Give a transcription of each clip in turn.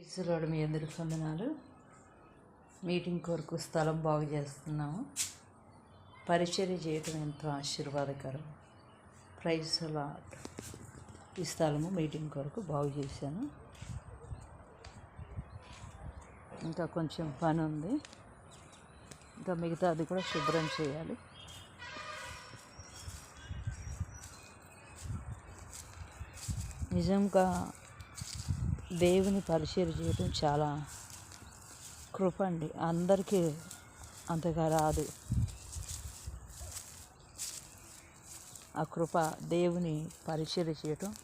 ఈశ్వరుడు మీ అందరికి వందనాలు. మీటింగ్ కొరకు స్థలం బాగు చేస్తున్నాము. పరిచర్య చేయటం ఎంతో ఆశీర్వాదకరం. ప్రైజ్ లాట్ ఈ స్థలము మీటింగ్ కొరకు బాగు చేశాను. ఇంకా కొంచెం పని ఉంది. ఇంకా మిగతా అది కూడా శుభ్రం చేయాలి. నిజంగా దేవుని పరిచయం చేయడం చాలా కృప అండి అందరికీ అంతగా రాదు. ఆ కృప దేవుని పరిచయం చేయటం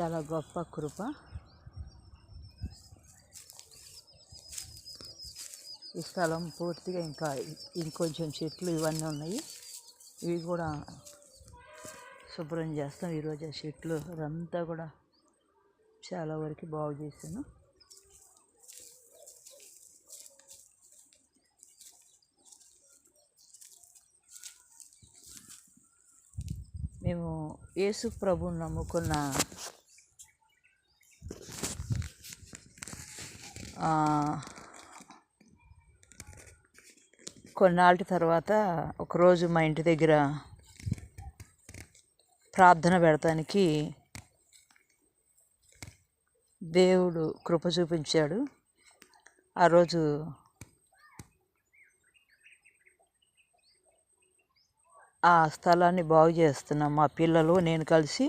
చాలా గొప్ప కృప. ఈ స్థలం పూర్తిగా ఇంకా ఇంకొంచెం చెట్లు ఇవన్నీ ఉన్నాయి. ఇవి కూడా శుభ్రం చేస్తాం. ఈరోజు ఆ షీట్లు అదంతా కూడా చాలా వరకు బాగు చేశాను. మేము యేసు ప్రభుని నమ్ముకున్న కొన్నాళ్ళ తర్వాత ఒకరోజు మా ఇంటి దగ్గర ప్రార్థన పెడతానికి దేవుడు కృప చూపించాడు. ఆ రోజు ఆ స్థలాన్ని బాగు చేస్తున్నాం మా పిల్లలు నేను కలిసి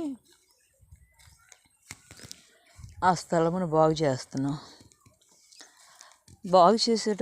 ఆ స్థలమును బాగు చేస్తున్నాం. బాగు చేసేట